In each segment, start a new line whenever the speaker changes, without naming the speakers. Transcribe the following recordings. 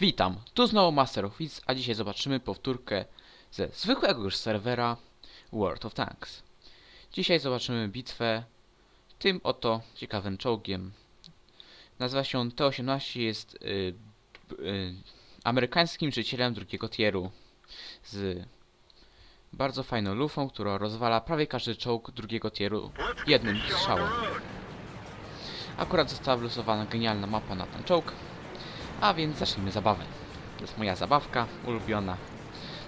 Witam, tu znowu Master of Wits, a dzisiaj zobaczymy powtórkę ze zwykłego już serwera World of Tanks. Dzisiaj zobaczymy bitwę tym oto ciekawym czołgiem. Nazywa się on T-18, jest y, y, amerykańskim życielem drugiego tieru z bardzo fajną lufą, która rozwala prawie każdy czołg drugiego tieru jednym strzałem. Akurat została wylosowana genialna mapa na ten czołg, a więc zacznijmy zabawę. To jest moja zabawka ulubiona.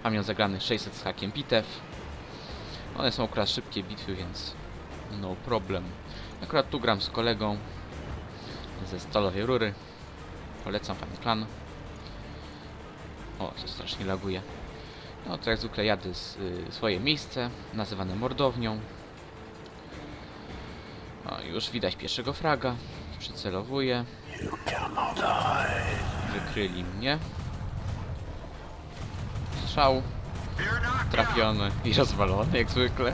Mam ją zagrany 600 z hakiem bitew. One są akurat szybkie bitwy, więc no problem. Akurat tu gram z kolegą ze Stalowej Rury. Polecam pani klan. O, to strasznie laguje. No to jak zwykle jadę z y, swoje miejsce, nazywane mordownią. O, już widać pierwszego fraga. Przycelowuję. Wykryli mnie. Strzał. Trafiony i rozwalony jak zwykle.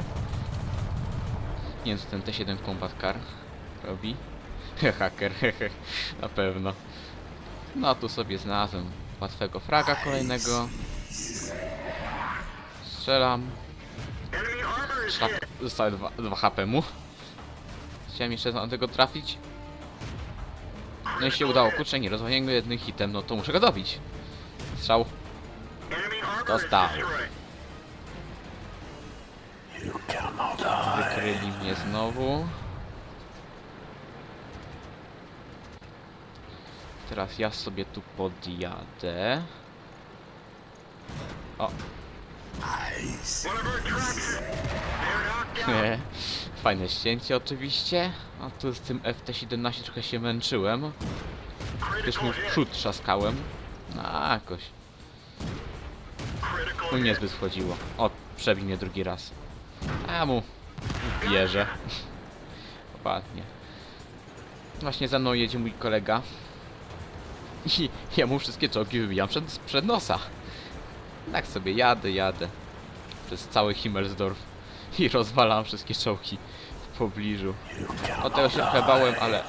Nie wiem co ten T7 Combat Car robi. Hehe, na pewno. No tu sobie znalazłem łatwego fraga kolejnego. Strzelam. Szlak, zostały 2, 2 HP mu. Chciałem jeszcze na tego trafić. No i się udało, kurczę, nie rozwaliłem go jednym hitem, no to muszę go dobić. Strzał. Dostał. Wykryli mnie znowu. Teraz ja sobie tu podjadę. O. Fajne ścięcie oczywiście. A tu z tym FT17 trochę się męczyłem. Też mu w przód trzaskałem. No jakoś. No niezbyt wchodziło. O, przebił mnie drugi raz. A mu wierzę. Ładnie. Właśnie za mną jedzie mój kolega. I ja mu wszystkie czołgi wybijam przed, przed nosa. Tak sobie jadę, jadę. Przez cały Himmelsdorf. I rozwalam wszystkie czołgi w pobliżu. O tego się trochę ale...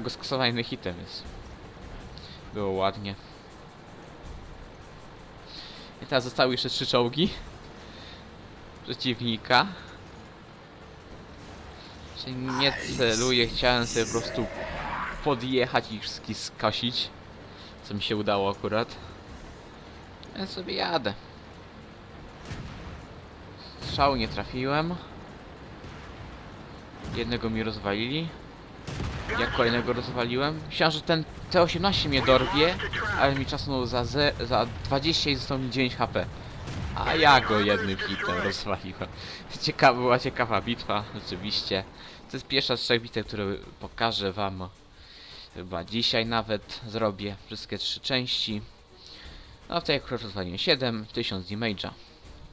Go skasowany hitem, więc... Było ładnie. I teraz zostały jeszcze trzy czołgi. Przeciwnika. Nie celuję, chciałem sobie po prostu podjechać i wszystkich skosić. Co mi się udało akurat. Ja sobie jadę. Strzału nie trafiłem. Jednego mi rozwalili. Jak kolejnego rozwaliłem. Myślałem, że ten T18 mnie dorwie, ale mi czasnął za, ze, za 20 i zostało mi 9 HP. A ja go jednym hitem rozwaliłem. Ciekawa, była ciekawa bitwa, oczywiście. To jest pierwsza z trzech bitew, które pokażę wam. Chyba dzisiaj nawet zrobię wszystkie trzy części. No w tej akurat rozwaliłem 7, 1000 damage'a.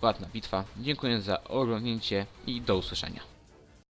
Ładna bitwa. Dziękuję za oglądnięcie i do usłyszenia.